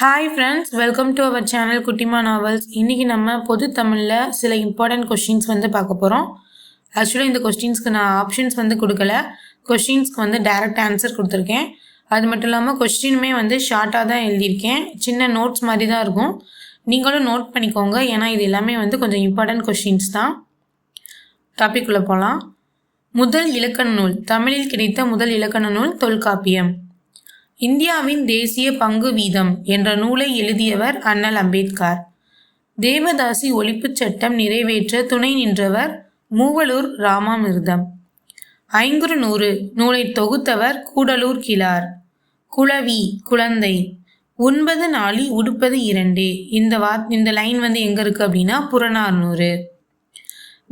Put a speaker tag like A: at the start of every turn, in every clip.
A: Hi friends welcome to our channel Kuttima novels இன்றைக்கி நம்ம பொது தமிழில் சில இம்பார்ட்டண்ட் கொஷின்ஸ் வந்து பார்க்க போகிறோம் ஆக்சுவலாக இந்த கொஸ்டின்ஸ்க்கு நான் ஆப்ஷன்ஸ் வந்து கொடுக்கல. கொஷின்ஸ்க்கு வந்து டைரக்ட் ஆன்சர் கொடுத்துருக்கேன். அது மட்டும் இல்லாமல் கொஸ்டினுமே வந்து ஷார்ட்டாக தான் எழுதியிருக்கேன். சின்ன நோட்ஸ் மாதிரி தான் இருக்கும். நீங்களும் நோட் பண்ணிக்கோங்க. ஏன்னா இது எல்லாமே வந்து கொஞ்சம் இம்பார்ட்டண்ட் கொஷின்ஸ் தான். டாபிக் உள்ள போகலாம் முதல் இலக்கண நூல். தமிழில் கிடைத்த முதல் இலக்கண நூல் தொல்காப்பியம். இந்தியாவின் தேசிய பங்கு வீதம் என்ற நூலை எழுதியவர் அண்ணல் அம்பேத்கர். தேவதாசி ஒழிப்புச் சட்டம் நிறைவேற்ற துணை நின்றவர் மூவலூர் ராமாமிர்தம். ஐங்குறு நூறு நூலை தொகுத்தவர் கூடலூர் கிளார் குளவி குழந்தை. ஒன்பது நாளி உடுப்பது இரண்டே. இந்த வா இந்த லைன் வந்து எங்கே இருக்குது அப்படின்னா புறநானூறு.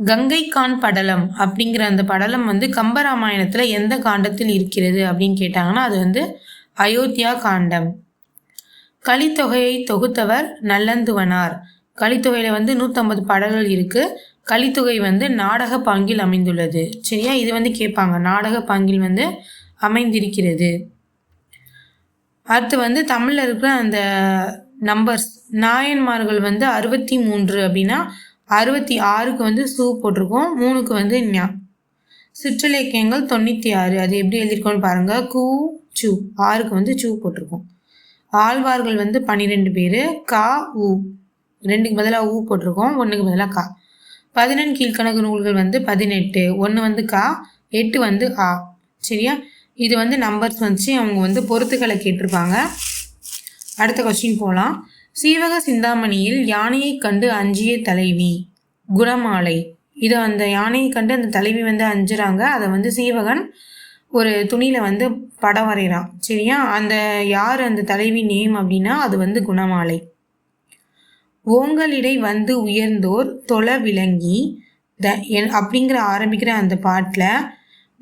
A: கங்கைக்கான் படலம் அப்படிங்கிற அந்த படலம் வந்து கம்பராமாயணத்தில் எந்த காண்டத்தில் இருக்கிறது அப்படின்னு கேட்டாங்கன்னா அது வந்து அயோத்தியா காண்டம் கலித்தொகையை தொகுத்தவர் நல்லந்துவனார். கலித்தொகையில் வந்து நூற்றம்பது பாடல்கள் இருக்குது கலித்தொகை வந்து நாடக பாங்கில் அமைந்துள்ளது. சரியா? இது வந்து கேட்பாங்க. நாடக பாங்கில் வந்து அமைந்திருக்கிறது. அடுத்து வந்து தமிழில் இருக்கிற அந்த நம்பர்ஸ் நாயன்மார்கள் வந்து அறுபத்தி மூன்று அப்படின்னா அறுபத்தி ஆறுக்கு வந்து சூ போட்டிருக்கோம். மூணுக்கு வந்து ஞா. சிற்றிலக்கியங்கள் தொண்ணூற்றி ஆறு அது எப்படி எழுதியிருக்கோன்னு பாருங்கள் கூ சு ஆறுக்கு வந்து சூ போட்டிருக்கோம். ஆழ்வார்கள் வந்து பன்னிரெண்டு பேர் கா ஊ ரெண்டுக்கு பதிலாக ஊ போட்டிருக்கோம் ஒன்றுக்கு பதிலாக கா. பதினெண் கீழ்கணக்கு நூல்கள் வந்து பதினெட்டு ஒன்று வந்து கா எட்டு வந்து ஆ. சரியா? இது வந்து நம்பர்ஸ் வச்சு அவங்க வந்து பொருத்துக்களை கேட்டிருப்பாங்க. அடுத்த கொஸ்டின் போகலாம் சீவக சிந்தாமணியில் யானையை கண்டு அஞ்சிய தலைவி குணமாலை. இதை அந்த யானையை கண்டு அந்த தலைவி வந்து அஞ்சுறாங்க. அதை வந்து சீவகன் ஒரு துணியில் வந்து படம் வரைகிறான் சரியா? அந்த யார் அந்த தலைவி நேம் அப்படின்னா அது வந்து குணமாலை. ஓங்கலிடை வந்து உயர்ந்தோர் தொலை விளங்கி த என் அப்படிங்கிற ஆரம்பிக்கிற அந்த பாட்டில்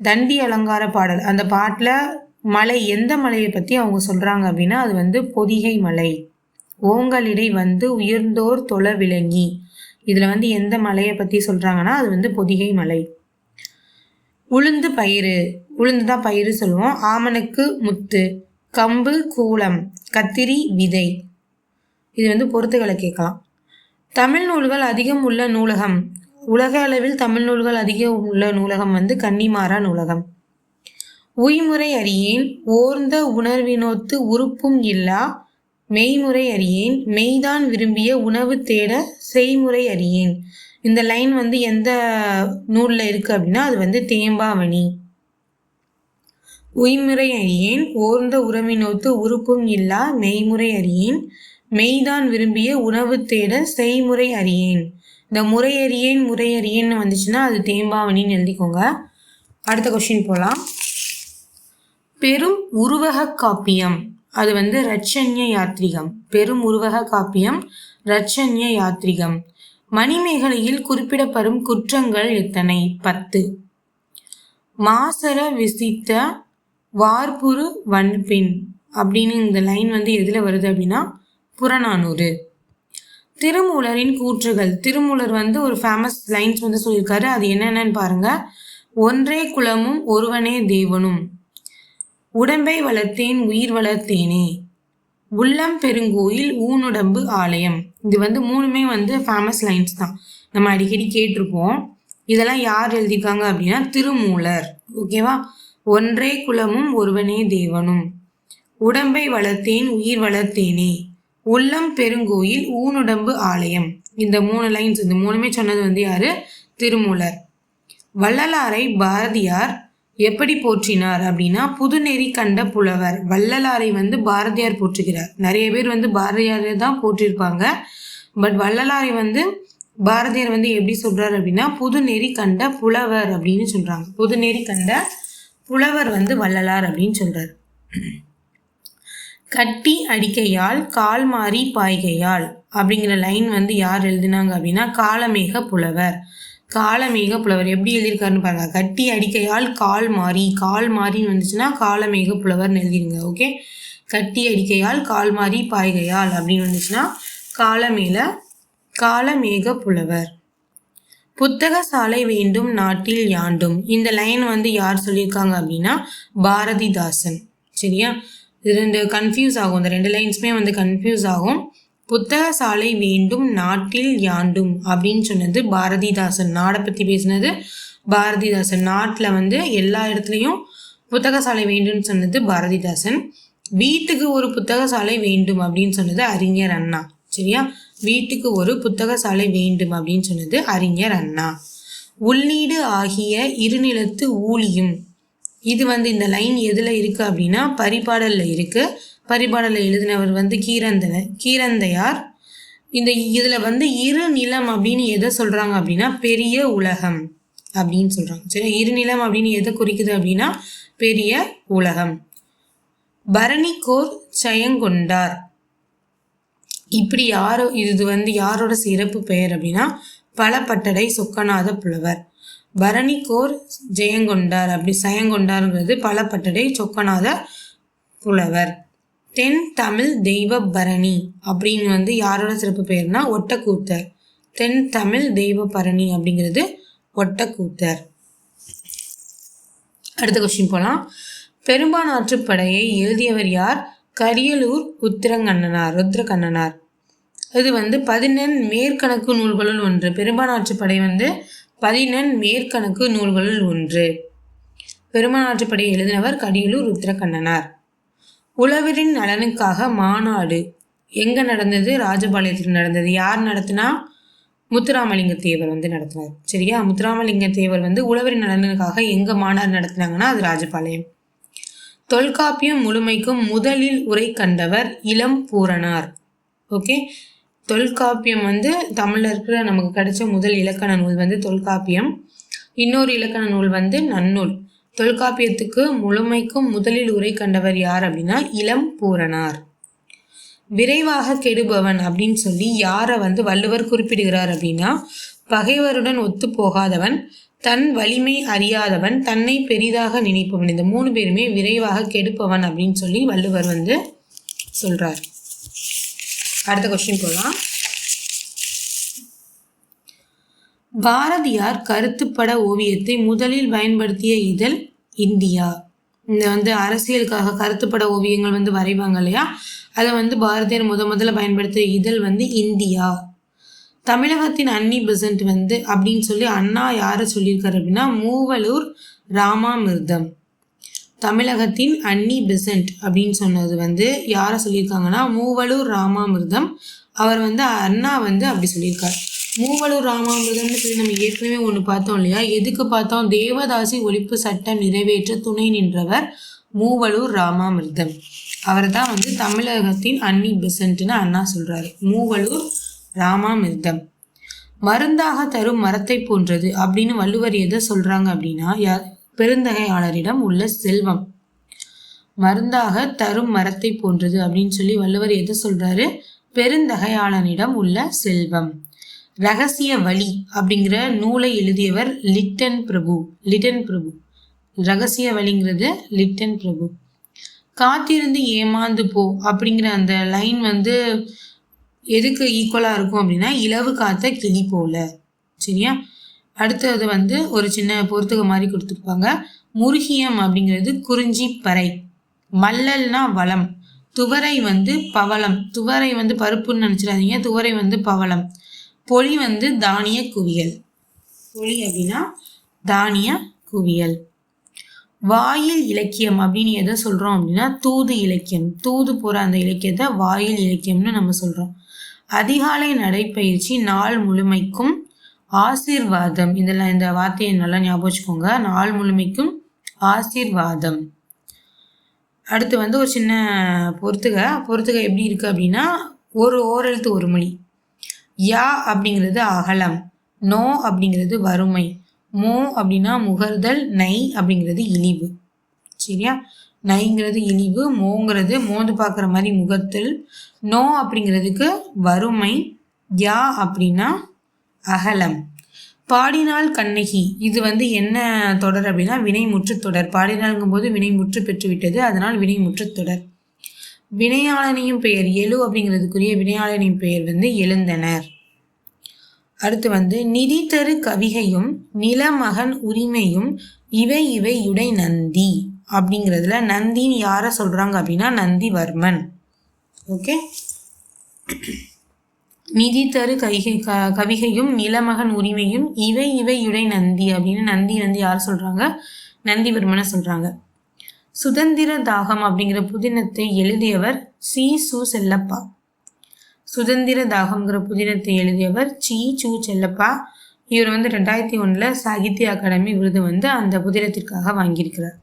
A: தண்டி அலங்கார பாடல். அந்த பாட்டில் மலை எந்த மலையை பற்றி அவங்க சொல்கிறாங்க அப்படின்னா அது வந்து பொதிகை மலை. ஓங்கலிடை வந்து உயர்ந்தோர் தொலை விளங்கி. இதில் வந்து எந்த மலையை பற்றி சொல்கிறாங்கன்னா அது வந்து பொதிகை மலை. உளுந்து பயிறு. உளுந்து தான் பயிர் சொல்லுவோம். ஆமனுக்கு முத்து கம்பு கூலம் கத்திரி விதை. இது வந்து பொறுத்துகளை கேட்கலாம். தமிழ் நூல்கள் அதிகம் உள்ள நூலகம். உலக அளவில் தமிழ் நூல்கள் அதிகம் உள்ள நூலகம் வந்து கன்னிமாரா நூலகம். உய்முறை அறியேன் ஓர்ந்த உணர்வினோத்து உறுப்பும் இல்லா மெய்முறை அறியேன் மெய்தான் விரும்பிய உணவு தேட செய்முறை அறியேன். இந்த லைன் வந்து எந்த நூலில் இருக்குது அப்படின்னா அது வந்து தேம்பாவணி. உய்முறை அறியேன் ஓர்ந்த உறவினோத்து உறுப்பும் இல்லா மெய்முறை அறியேன். மெய்தான் விரும்பிய உணவு தேட செய்முறை அறியேன். இந்த முறையறியேன் முறையறியேன்னு வந்துச்சுன்னா அது தேம்பாவணின்னு எழுதிக்கோங்க. அடுத்த கொஷின் போகலாம் பெரும் உருவக காப்பியம். அது வந்து ரட்சண்ய யாத்ரிகம். பெரும் உருவக காப்பியம் ரட்சண்ய யாத்ரிகம். மணிமேகலையில் குறிப்பிடப்படும் குற்றங்கள் எத்தனை? பத்து. மாசர விசித்த வார்புரு வன்பின் அப்படின்னு இந்த லைன் வந்து எதில் வருது அப்படின்னா புறநானூறு. திருமூலரின் கூற்றுகள். திருமூலர் வந்து ஒரு ஃபேமஸ் லைன்ஸ் வந்து சொல்லியிருக்காரு. அது என்னென்னு பாருங்க. ஒன்றே குலமும் ஒருவனே தேவனும். உடம்பை வளர்த்தேன் உயிர் வளர்த்தேனே. உள்ளம் பெருங்கோயில் ஊனுடம்பு ஆலயம். இது வந்து மூணுமே வந்து ஃபேமஸ் லைன்ஸ் தான். நம்ம அடிக்கடி கேட்டிருப்போம். இதெல்லாம் யார் எழுதியிருக்காங்க அப்படின்னா திருமூலர். ஓகேவா? ஒன்றே குலமும் ஒருவனே தேவனும். உடம்பை வளர்த்தேன் உயிர் வளர்த்தேனே. உள்ளம் பெருங்கோயில் ஊனுடம்பு ஆலயம். இந்த மூணு லைன்ஸ் இந்த மூணுமே சொன்னது வந்து யாரு? திருமூலர். வள்ளலாரை பாரதியார் எப்படி போற்றினார் அப்படின்னா புதுநெறி கண்ட புலவர். வள்ளலாரை வந்து பாரதியார் போற்றுகிறார். நிறைய பேர் வந்து பாரதியாரை தான் போற்றிருப்பாங்க. பட் வள்ளலாரை வந்து பாரதியார் வந்து எப்படி சொல்றாரு அப்படின்னா புதுநெறி கண்ட புலவர் அப்படின்னு சொல்றாங்க. புதுநெறி கண்ட புலவர் வந்து வள்ளலார் அப்படின்னு சொல்கிறார் கட்டி அடிக்கையால் கால் மாறி பாய்கையால் அப்படிங்கிற லைன் வந்து யார் எழுதினாங்க அப்படின்னா காலமேக புலவர். காலமேக புலவர் எப்படி எழுதியிருக்காருன்னு பாருங்க. கட்டி அடிக்கையால் கால் மாறி கால் மாறின்னு வந்துச்சுன்னா காலமேக புலவர்னு எழுதிருங்க ஓகே கட்டி அடிக்கையால் கால் மாறி பாய்கையால் அப்படின்னு வந்துச்சுன்னா காலமேல காலமேக புலவர். புத்தக சாலை வேண்டும் நாட்டில் யாண்டும். இந்த லைன் வந்து யார் சொல்லியிருக்காங்க அப்படின்னா பாரதிதாசன். சரியா? இது ரெண்டு கன்ஃபியூஸ் ஆகும். இந்த ரெண்டு லைன்ஸுமே வந்து கன்ஃபியூஸ் ஆகும். புத்தக சாலை வேண்டும் நாட்டில் யாண்டும் அப்படின்னு சொன்னது பாரதிதாசன். நாடை பற்றி பேசினது பாரதிதாசன். நாட்டில் வந்து எல்லா இடத்துலையும் புத்தக சாலை வேண்டும்னு சொன்னது பாரதிதாசன். வீட்டுக்கு ஒரு புத்தக சாலை வேண்டும் அப்படின்னு சொன்னது அறிஞர் அண்ணா. சரியா? வீட்டுக்கு ஒரு புத்தக சாலை வேண்டும் அப்படின்னு சொன்னது அறிஞர் அண்ணா. உள்ளீடு ஆகிய இருநிலத்து ஊழியும். இது வந்து இந்த லைன் எதில் இருக்குது அப்படின்னா பரிபாடலில் இருக்குது பரிபாடலில் எழுதினவர் வந்து கீரந்தன கீரந்தையார். இந்த இதில் வந்து இரு நிலம் அப்படின்னு எதை சொல்கிறாங்க அப்படின்னா பெரிய உலகம் அப்படின்னு சொல்கிறாங்க சரி இருநிலம் அப்படின்னு எதை குறிக்குது அப்படின்னா பெரிய உலகம். பரணிக்கோர் செயங்கொண்டார். இப்படி யாரோ இது வந்து யாரோட சிறப்பு பெயர் அப்படின்னா பலப்பட்டடை சொக்கநாத புலவர். பரணிக்கோர் ஜெயங்கொண்டார் அப்படி சயங்கொண்டாருங்கிறது பலப்பட்டடை சொக்கநாத புலவர். தென் தமிழ் தெய்வ பரணி அப்படின்னு வந்து யாரோட சிறப்பு பெயர்னா ஒட்டக்கூத்தர். தென் தமிழ் தெய்வ பரணி அப்படிங்கிறது ஒட்டக்கூத்தர். அடுத்த கொஸ்டின் போகலாம் பெரும்பான் படையை எழுதியவர் யார்? கரியலூர் உத்திரங்கண்ணனார் ருத்ரகண்ணனார். இது வந்து பதினெண் மேற்கணக்கு நூல்களுள் ஒன்று. பெரும்பானாற்று படை வந்து பதினெண் மேற்கணக்கு நூல்களுள் ஒன்று. பெருமானாற்று படை எழுதினவர் கடியலூர் ருத்ரகண்ணனார் உழவரின் நலனுக்காக மாநாடு. எங்கே நடந்தது? ராஜபாளையத்தில் நடந்தது. யார் நடத்தினா? முத்துராமலிங்க தேவர் வந்து நடத்தினார். சரியா? முத்துராமலிங்க தேவர் வந்து உழவரின் நலனுக்காக எங்கே மாநாடு நடத்தினாங்கன்னா அது ராஜபாளையம். தொல்காப்பியம் முழுமைக்கும் முதலில் உரை கண்டவர் இளம் பூரணார். ஓகே தொல்காப்பியம் வந்து தமிழில் இருக்கிற நமக்கு கிடைச்ச முதல் இலக்கண நூல் வந்து தொல்காப்பியம். இன்னொரு இலக்கண நூல் வந்து நன்னூல். தொல்காப்பியத்துக்கு முழுமைக்கும் முதலில் உரை கண்டவர் யார் அப்படின்னா இளம் பூரணார். விரைவாக கெடுபவன் அப்படின்னு சொல்லி யாரை வந்து வள்ளுவர் குறிப்பிடுகிறார் அப்படின்னா பகைவருடன் ஒத்து போகாதவன் தன் வலிமை அறியாதவன் தன்னை பெரிதாக நினைப்பவன். இந்த மூணு பேருமே விரைவாக கெடுப்பவன் அப்படின்னு சொல்லி வள்ளுவர் வந்து சொல்கிறார் அடுத்த கொஸ்டின் போகலாம் பாரதியார் கருத்துப்பட ஓவியத்தை முதலில் பயன்படுத்திய இதழ் இந்தியா. இந்த வந்து அரசியலுக்காக கருத்துப்பட ஓவியங்கள் வந்து வரைவாங்க இல்லையா? அதை வந்து பாரதியார் முத முதல்ல பயன்படுத்திய இதழ் வந்து இந்தியா. தமிழகத்தின் அன்னி பெசன்ட் வந்து அப்படின்னு சொல்லி அண்ணா யாரை சொல்லியிருக்காரு அப்படின்னா மூவலூர் ராமாமிர்தம். தமிழகத்தின் அன்னி பெசன்ட் அப்படின்னு சொன்னது வந்து யாரை சொல்லியிருக்காங்கன்னா மூவலூர் ராமாமிர்தம். அவர் வந்து அண்ணா வந்து அப்படி சொல்லியிருக்கார். மூவலூர் ராமாமிர்தம்னு சொல்லி நம்ம ஏற்கனவே ஒன்று பார்த்தோம் இல்லையா? எதுக்கு பார்த்தோம்? தேவதாசி ஒழிப்பு சட்டம் நிறைவேற்ற துணை நின்றவர் மூவலூர் ராமாமிர்தம். அவர் தான் வந்து தமிழகத்தின் அன்னி பெசன்ட்னு அண்ணா சொல்கிறாரு மூவலூர் ராமாமிர்தம் மருந்தாக தரும் மரத்தை போன்றது அப்படின்னு வள்ளுவர் எதை சொல்றாங்க அப்படின்னா பெருந்தகையாளரிடம் உள்ள செல்வம். மருந்தாக தரும் மரத்தை போன்றது அப்படின்னு சொல்லி வள்ளுவர் எதை சொல்றாரு? பெருந்தகையாளனிடம் உள்ள செல்வம். ரகசிய வழி அப்படிங்கிற நூலை எழுதியவர் லிட்டன் பிரபு. லிட்டன் பிரபு. ரகசிய வழிங்கிறது லிட்டன் பிரபு. காத்திருந்து ஏமாந்து போ அப்படிங்கிற அந்த லைன் வந்து எதுக்கு ஈக்குவலாக இருக்கும் அப்படின்னா இலவு காத்த கிளி போல. சரியா? அடுத்தது வந்து ஒரு சின்ன பொறுத்துக மாதிரி கொடுத்துருப்பாங்க. முருகியம் அப்படிங்கிறது குறிஞ்சி பறை. மல்லல்னா வளம். துவரை வந்து பவளம். துவரை வந்து பருப்புன்னு நினச்சிடாதீங்க. துவரை வந்து பவளம். பொலி வந்து தானிய குவியல். பொலி அப்படின்னா தானிய குவியல். வாயில் இலக்கியம் அப்படின்னு எதை சொல்கிறோம் அப்படின்னா தூது இலக்கியம். தூது போகிற அந்த இலக்கியத்தை வாயில் இலக்கியம்னு நம்ம சொல்கிறோம் அதிகாலை நடைப்பயிற்சி நாள் முழுமைக்கும் ஆசீர்வாதம். இதெல்லாம் இந்த வார்த்தையை நல்லா ஞாபகம் வச்சுக்கோங்க. நாள் முழுமைக்கும் ஆசீர்வாதம். அடுத்து வந்து ஒரு சின்ன பொறுத்துக. பொறுத்துக எப்படி இருக்குது அப்படின்னா ஒரு ஓரெழுத்து ஒரு மொழி. யா அப்படிங்கிறது அகலம். நோ அப்படிங்கிறது வறுமை. மோ அப்படின்னா முகர்தல் நை அப்படிங்கிறது இழிவு. சரியா? நைங்கிறது இழிவு மோங்கிறது மோந்து பார்க்குற மாதிரி முகத்தில். நோ அப்படிங்கிறதுக்கு வறுமை யா அப்படின்னா அகலம். பாடினால் கண்ணகி இது வந்து என்ன தொடர் அப்படின்னா வினைமுற்று தொடர். பாடினால்ங்கும் போது வினைமுற்று முற்று பெற்றுவிட்டது அதனால் வினைமுற்று தொடர். வினையாளனையும் பெயர் எழு அப்படிங்கிறதுக்குரிய வினையாளனின் பெயர் வந்து எழுந்தனர். அடுத்து வந்து நிதி தரு கவிகையும் நிலமகன் உரிமையும் இவை இவை உடை நந்தி அப்படிங்கிறதுல நந்தின்னு யாரை சொல்கிறாங்க அப்படின்னா நந்திவர்மன். ஓகே? நிதி தரு கைகை க கவிகையும் நிலமகன் உரிமையும் இவை இவையுடை நந்தி அப்படின்னு நந்தி வந்து யார் சொல்கிறாங்க நந்திவர்மனை சொல்கிறாங்க சுதந்திர தாகம் அப்படிங்கிற புதினத்தை எழுதியவர் சி. சு. செல்லப்பா. சுதந்திர தாகம்ங்கிற புதினத்தை எழுதியவர் சி. சு. செல்லப்பா. இவர் வந்து ரெண்டாயிரத்தி ஒன்றில் சாகித்ய அகாடமி விருது வந்து அந்த புதினத்திற்காக வாங்கியிருக்கிறார்.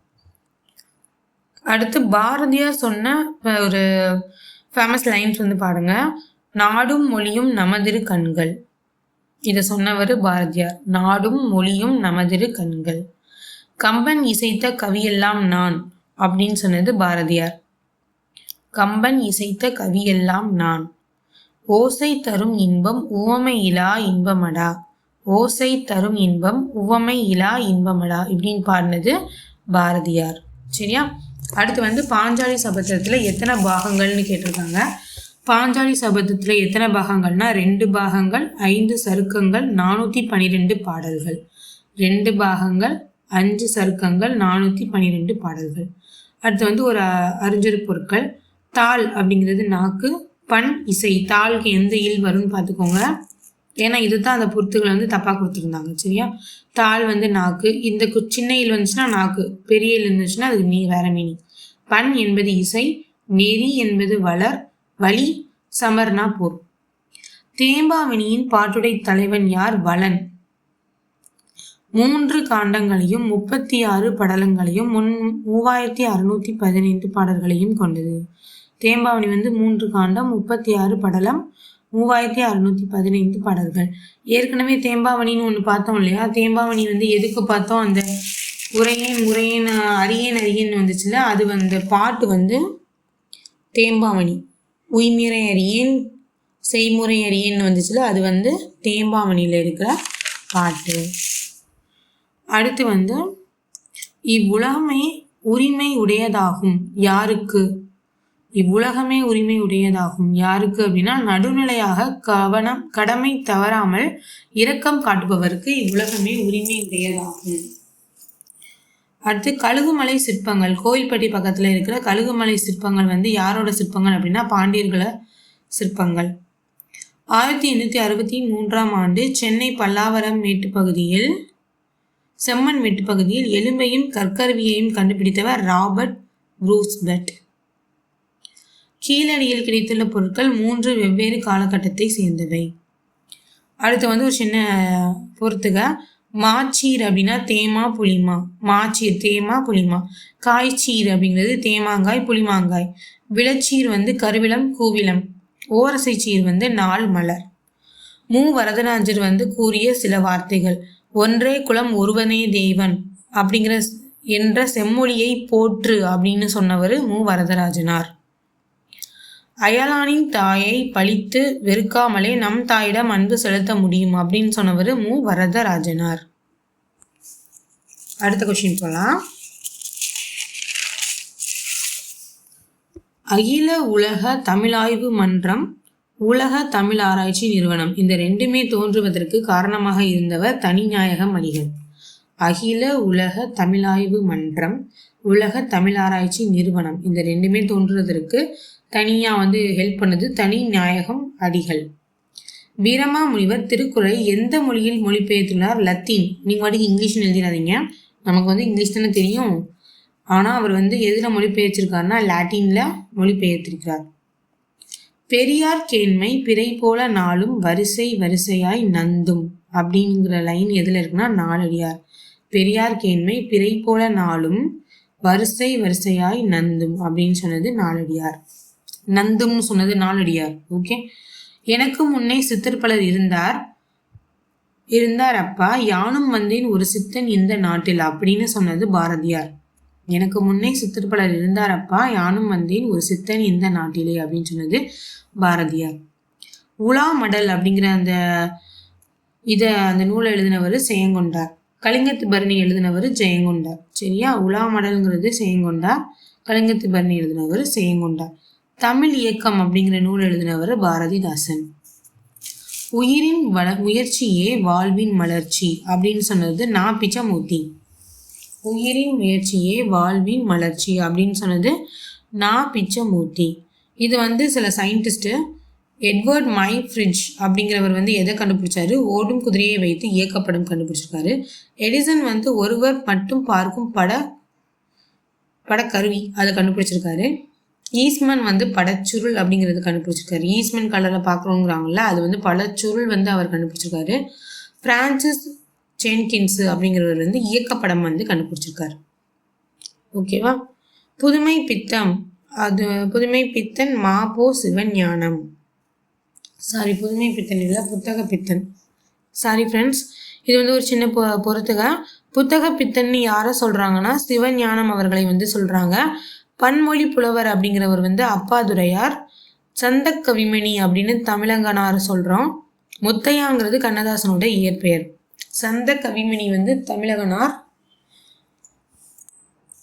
A: அடுத்து பாரதியார் சொன்ன ஒரு ஃபேமஸ் லைன்ஸ் வந்து பாருங்க. நாடும் மொழியும் நமதிரு கண்கள். இதை சொன்னவர் பாரதியார். நாடும் மொழியும் நமதிரு கண்கள். கம்பன் இசைத்த கவியெல்லாம் நான் அப்படின்னு சொன்னது பாரதியார். கம்பன் இசைத்த கவியெல்லாம் நான். ஓசை தரும் இன்பம் உவமை இலா இன்பமடா. ஓசை தரும் இன்பம் உவமை இலா இன்பமடா இப்படின்னு பாடினது பாரதியார். சரியா? அடுத்து வந்து பாஞ்சாலி சபத்திரத்தில் எத்தனை பாகங்கள்னு கேட்டிருக்காங்க. பாஞ்சாலி சபதத்தில் எத்தனை பாகங்கள்னா ரெண்டு பாகங்கள் ஐந்து சருக்கங்கள் நானூற்றி பன்னிரெண்டு பாடல்கள். ரெண்டு பாகங்கள் அஞ்சு சருக்கங்கள் நானூற்றி பன்னிரெண்டு பாடல்கள். அடுத்து வந்து ஒரு அறிஞர் பொருட்கள் தாள் அப்படிங்கிறது நாக்கு பண் இசை தாளுக்கு எந்த இல் வரும்னு பார்த்துக்கோங்க. ஏன்னா இது தான் அந்த பொருத்துகள் வந்து தப்பாக கொடுத்துருந்தாங்க சரியா? தாள் வந்து நாக்கு. இந்த சின்ன இல் வந்துச்சுன்னா நாக்கு. பெரிய இல் இருந்துச்சுன்னா அதுக்கு நீ வேற மீனிங் பண் என்பது இசை நெறி என்பது வளர் வழி சமர்னா போர் தேம்பாவணியின் பாட்டுடை தலைவன் யார்? வளன். மூன்று காண்டங்களையும் முப்பத்தி ஆறு படலங்களையும் முன் மூவாயிரத்தி அறுநூத்தி பதினைந்து பாடல்களையும் கொண்டது. தேம்பாவணி வந்து மூன்று காண்டம் முப்பத்தி ஆறு படலம் மூவாயிரத்தி அறுநூத்தி பதினைந்து பாடல்கள். ஏற்கனவே தேம்பாவணின்னு ஒன்று பார்த்தோம் இல்லையா? தேம்பாவணி வந்து எதுக்கு பார்த்தோம்? அந்த உரையேன் உரையேன் அரியேன் அரியேன் வந்துச்சுல அது வந்து பாட்டு வந்து தேம்பாவணி உய்முறை அரியேன் செய்முறை அரியன்னு வந்துச்சுல அது வந்து தேம்பாவணியில் இருக்கிற பாட்டு. அடுத்து வந்து இவ்வுலகமே உரிமை உடையதாகும் யாருக்கு? இவ்வுலகமே உரிமை உடையதாகும் யாருக்கு அப்படின்னா நடுநிலையாக கவனம் கடமை தவறாமல் இரக்கம் காட்டுபவருக்கு இவ்வுலகமே உரிமை உடையதாகும் அடுத்து கழுகுமலை சிற்பங்கள். கோயில்பட்டி பக்கத்தில் இருக்கிற கழுகுமலை சிற்பங்கள் வந்து யாரோட சிற்பங்கள் அப்படின்னா பாண்டியர்கள சிற்பங்கள். ஆயிரத்தி எண்ணூற்றி அறுபத்தி மூன்றாம் ஆண்டு சென்னை பல்லாவரம் மேட்டு பகுதியில் செம்மண் மேட்டு பகுதியில் எலும்பையும் கற்கருவியையும் கண்டுபிடித்தவர் ராபர்ட் ப்ரூஸ்பெட். கீழடியில் கிடைத்துள்ள பொருட்கள் மூன்று வெவ்வேறு காலகட்டத்தை சேர்ந்தவை. அடுத்து வந்து ஒரு சின்ன பொறுத்துக. மாச்சீர் அப்படின்னா தேமா புளிமா. மாச்சீர் தேமா புளிமா. காய்ச்சீர் அப்படிங்கிறது தேமாங்காய் புளிமாங்காய். விளச்சீர் வந்து கருவிளம் கூவிளம். ஓரசை சீர் வந்து நாள் மலர். மு. வரதராஜர் வந்து கூறிய சில வார்த்தைகள். ஒன்றே குலம் ஒருவனே தேவன் அப்படிங்கிற என்ற செம்மொழியை போற்று அப்படின்னு சொன்னவர் மு. வரதராஜனார். அயலானின் தாயை பழித்து வெறுக்காமலே நம் தாயிடம் அன்பு செலுத்த முடியும் அப்படின்னு சொன்னவர் மு. வரதராஜனார். அடுத்த கொஸ்டின் போகலாம் அகில உலக தமிழாய்வு மன்றம் உலக தமிழ் ஆராய்ச்சி நிறுவனம். இந்த ரெண்டுமே தோன்றுவதற்கு காரணமாக இருந்தவர் தனிநாயகம் அடிகள் அகில உலக தமிழாய்வு மன்றம் உலக தமிழ் ஆராய்ச்சி நிறுவனம். இந்த ரெண்டுமே தோன்றுவதற்கு தனியாக வந்து ஹெல்ப் பண்ணது. தனி நாயகம் அடிகள். வீரமா முனிவர் திருக்குறளை எந்த மொழியில் மொழிபெயர்த்துள்ளார்? லத்தீன். நீங்கள் வாட்டிக்கு இங்கிலீஷ்னு எழுதிடாதீங்க. நமக்கு வந்து இங்கிலீஷ் தானே தெரியும். ஆனால் அவர் வந்து எதில் மொழிபெயர்த்திருக்காருன்னா லாட்டினில் மொழிபெயர்த்திருக்கிறார். பெரியார் கேண்மை பிறை போல நாளும் வரிசை வரிசையாய் நந்தும் அப்படிங்கிற லைன் எதில் இருக்குன்னா நாலடியார். பெரியார் கேண்மை பிறை போல நாளும் வரிசை வரிசையாய் நந்தும் அப்படின்னு சொன்னது நாலடியார். நந்தும்னு சொன்னது நாலடியார். ஓகே எனக்கு முன்னே சித்தர் பலர் இருந்தார். இருந்தார் அப்பா யானும் வந்தேன் ஒரு சித்தன் இந்த நாட்டில் அப்படின்னு சொன்னது பாரதியார். எனக்கு முன்னே சித்தர் பலர் இருந்தார் அப்பா யானும் வந்தேன் ஒரு சித்தன் இந்த நாட்டிலே அப்படின்னு சொன்னது பாரதியார். உலா மடல் அப்படிங்கிற அந்த இதை அந்த நூலை எழுதினவர் செயங்கொண்டார் கலிங்கத்து பரணி எழுதினவர் ஜெயங்கொண்டார். சரியா? உலா மடல்ங்கிறது செயங்கொண்டார் கலிங்கத்து பரணி எழுதினவர் செயங்கொண்டார் தமிழ் இயக்கம் அப்படிங்கிற நூல் எழுதினவர் பாரதிதாசன். உயிரின் வள முயற்சியே வாழ்வின் மலர்ச்சி அப்படின்னு சொன்னது நா. பிச்சமூர்த்தி. உயிரின் முயற்சியே வாழ்வின் மலர்ச்சி அப்படின்னு சொன்னது நா. பிச்சமூர்த்தி. இது வந்து சில சயின்டிஸ்ட்டு எட்வர்ட் மை ஃப்ரிட்ஜ் அப்படிங்கிறவர் வந்து எதை கண்டுபிடிச்சாரு? ஓடும் குதிரையை வைத்து இயக்கப்படும் கண்டுபிடிச்சிருக்காரு. எடிசன் வந்து ஒருவர் மட்டும் பார்க்கும் பட படக்கருவி அதை கண்டுபிடிச்சிருக்காரு. ஈஸ்மன் வந்து படச்சுருள் அப்படிங்கிறது கண்டுபிடிச்சிருக்காரு. ஈஸ்மன் கலரில் பார்க்குறோங்கிறாங்கல்ல அது வந்து படச்சுருள் வந்து அவர் கண்டுபிடிச்சிருக்காரு. பிரான்சிஸ் சென்கின்ஸு அப்படிங்கிறவர் வந்து இயக்கப்படம் வந்து கண்டுபிடிச்சிருக்காரு. ஓகேவா புதுமை பித்தம் அது புதுமை பித்தன் மாபோ சிவஞானம். சாரி புதுமை பித்தன் இல்லை புத்தக பித்தன். சாரி ஃப்ரெண்ட்ஸ் இது வந்து ஒரு சின்ன பொ பொறுத்துக. புத்தக பித்தன் யாரை சொல்கிறாங்கன்னா சிவஞானம் அவர்களை வந்து சொல்கிறாங்க பன்மொழி புலவர் அப்படிங்கிறவர் வந்து அப்பாதுரையார் சந்த கவிமணி அப்படின்னு தமிழங்கனார் சொல்கிறோம் முத்தையாங்கிறது கண்ணதாசனோட இயற்பெயர். சந்த கவிமணி வந்து தமிழகனார்.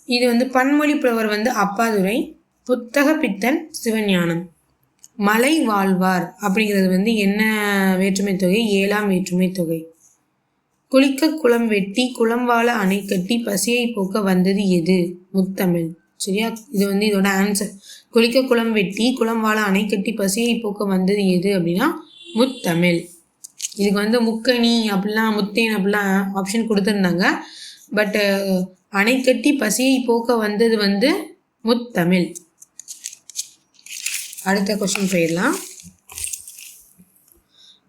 A: இது வந்து பன்மொழி புலவர் வந்து அப்பாதுரை புத்தக பித்தன் சிவஞானம். மலை வாழ்வார் அப்படிங்கிறது வந்து என்ன வேற்றுமை தொகை? ஏழாம் வேற்றுமை தொகை. குளிக்க குளம் வெட்டி குளம் வாழ அணை கட்டி பசியை போக்க வந்தது எது? முத்தமிழ். சரியா? இது வந்து இதோட ஆன்சர் குளிக்க குளம் வெட்டி குளம் வாழ அணை கட்டி பசியை போக்க வந்தது எது அப்படின்னா முத்தமிழ் இதுக்கு வந்து முக்கணி அப்படிலாம் முத்தேன் அப்படிலாம் ஆப்ஷன் கொடுத்துருந்தாங்க. பட்டு அணை கட்டி பசியை போக்க வந்தது வந்து முத்தமிழ் அடுத்த கொஸ்டின் போயிடலாம்.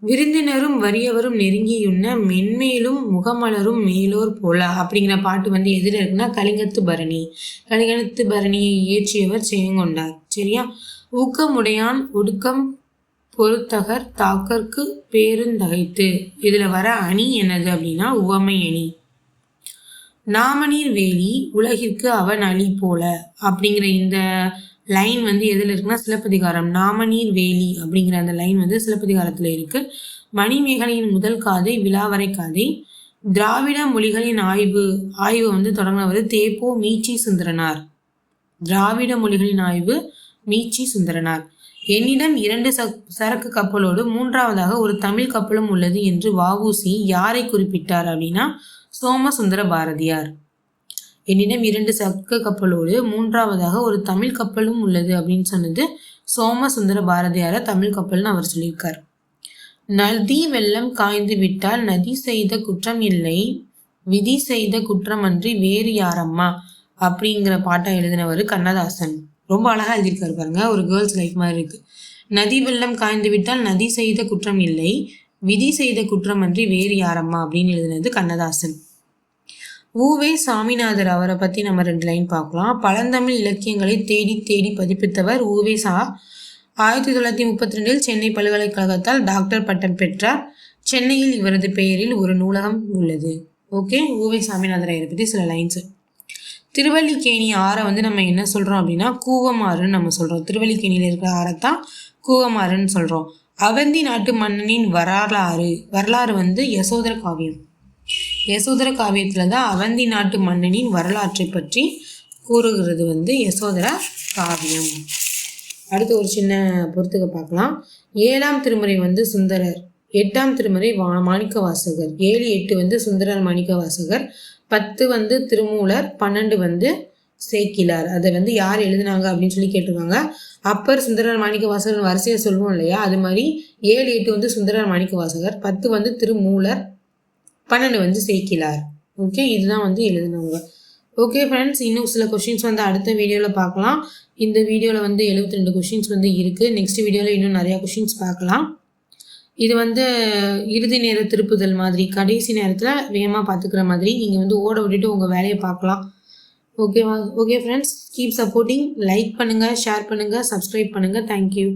A: விருந்தினரும் வறியவரும் நெருங்கியுண்ண மென்மேலும் முகமலரும் மேலோர் போல அப்படிங்கிற பாட்டு வந்து எதிர இருக்குன்னா கலிங்கத்து பரணி. கலிங்கத்து பரணியை இயற்றியவர் செய்யங்கொண்டார். சரியா? ஊக்கமுடையான் ஒடுக்கம் பொறுத்தகர் தாக்கற்கு பேருந்தகைத்து இதில் வர அணி என்னது அப்படின்னா உவமை அணி. நாமநீர் வேலி உலகிற்கு அவன் அழி போல அப்படிங்கிற இந்த லைன் வந்து எதில் இருக்குன்னா சிலப்பதிகாரம். நாமநீர் வேலி அப்படிங்கிற அந்த லைன் வந்து சிலப்பதிகாரத்தில் இருக்கு. மணிமேகலையின் முதல் காதை விழாவரை காதை. திராவிட மொழிகளின் ஆய்வு ஆய்வு வந்து தொடங்கினவர் தேப்போ மீச்சி சுந்தரனார் திராவிட மொழிகளின் ஆய்வு மீச்சி சுந்தரனார் என்னிடம் இரண்டு சரக்கு கப்பலோடு மூன்றாவதாக ஒரு தமிழ் கப்பலும் உள்ளது என்று வாவூசி யாரை குறிப்பிட்டார் அப்படின்னா சோமசுந்தர பாரதியார். என்னிடம் இரண்டு சக்க கப்பலோடு மூன்றாவதாக ஒரு தமிழ் கப்பலும் உள்ளது அப்படின்னு சொன்னது சோமசுந்தர பாரதியார தமிழ் கப்பல்னு அவர் சொல்லியிருக்கார். நதி வெள்ளம் காய்ந்து விட்டால் நதி செய்த குற்றம் இல்லை விதி செய்த குற்றம் அன்றி வேறு யாரம்மா? அப்படிங்கிற பாட்டை எழுதினவர் கண்ணதாசன். ரொம்ப அழகாக எழுதியிருக்காரு பாருங்க ஒரு கேர்ள்ஸ் லைஃப் மாதிரி இருக்கு. நதி வெள்ளம் காய்ந்து விட்டால் நதி செய்த குற்றம் இல்லை விதி செய்த குற்றம் அன்றி வேறு யாரம்மா? அப்படின்னு எழுதினது கண்ணதாசன். ஊவே சாமிநாதர் அவரை பற்றி நம்ம ரெண்டு லைன் பார்க்கலாம். பழந்தமிழ் இலக்கியங்களை தேடி தேடி பதிப்பித்தவர் ஊவே சா. ஆயிரத்தி தொள்ளாயிரத்தி முப்பத்தி ரெண்டில் சென்னை பல்கலைக்கழகத்தால் டாக்டர் பட்டம் பெற்றார். சென்னையில் இவரது பெயரில் ஒரு நூலகம் உள்ளது. ஓகே? ஊவே சாமிநாதர் ஐயரை பற்றி சில லைன்ஸ். திருவல்லிக்கேணி ஆறை வந்து நம்ம என்ன சொல்கிறோம் அப்படின்னா கூவமாறுன்னு நம்ம சொல்கிறோம் திருவல்லிக்கேணியில் இருக்கிற ஆறைத்தான் கூவமாறுன்னு சொல்கிறோம் அவந்தி நாட்டு மன்னனின் வரலாறு வரலாறு வந்து யசோதர காவியம். யசோதர காவியத்தில் தான் அவந்தி நாட்டு மன்னனின் வரலாற்றை பற்றி கூறுகிறது வந்து யசோதர காவியம். அடுத்து ஒரு சின்ன பொறுத்துக்க பார்க்கலாம். ஏழாம் திருமுறை வந்து சுந்தரர் எட்டாம் திருமுறை வா மாணிக்க வாசகர் ஏழு எட்டு வந்து சுந்தரர் மாணிக்க வாசகர் பத்து வந்து திருமூலர் பன்னெண்டு வந்து சேக்கிலார். அதை வந்து யார் எழுதினாங்க அப்படின்னு சொல்லி கேட்டிருக்காங்க. அப்பர் சுந்தரர் மாணிக்க வாசகர் வரிசையை சொல்லுவோம் இல்லையா? அது மாதிரி ஏழு எட்டு வந்து சுந்தரர் மாணிக்க வாசகர் பத்து வந்து திருமூலர் பன்னெண்டு வந்து சேர்க்கிறார். ஓகே இதுதான் வந்து எழுதினவங்க. ஓகே ஃப்ரெண்ட்ஸ் இன்னும் சில கொஷின்ஸ் வந்து அடுத்த வீடியோவில் பார்க்கலாம். இந்த வீடியோவில் வந்து எழுபத்தி ரெண்டு கொஷின்ஸ் வந்து இருக்குது நெக்ஸ்ட் வீடியோவில் இன்னும் நிறையா கொஷின்ஸ் பார்க்கலாம். இது வந்து இறுதி நேர திருப்புதல் மாதிரி கடைசி நேரத்தில் வேகமாக பார்த்துக்கிற மாதிரி. நீங்கள் வந்து ஓட விட்டுட்டு உங்கள் வேலையை பார்க்கலாம். ஓகேவா okay friends keep supporting like பண்ணுங்கள் ஷேர் பண்ணுங்கள் சப்ஸ்கிரைப் பண்ணுங்கள் தேங்க்யூ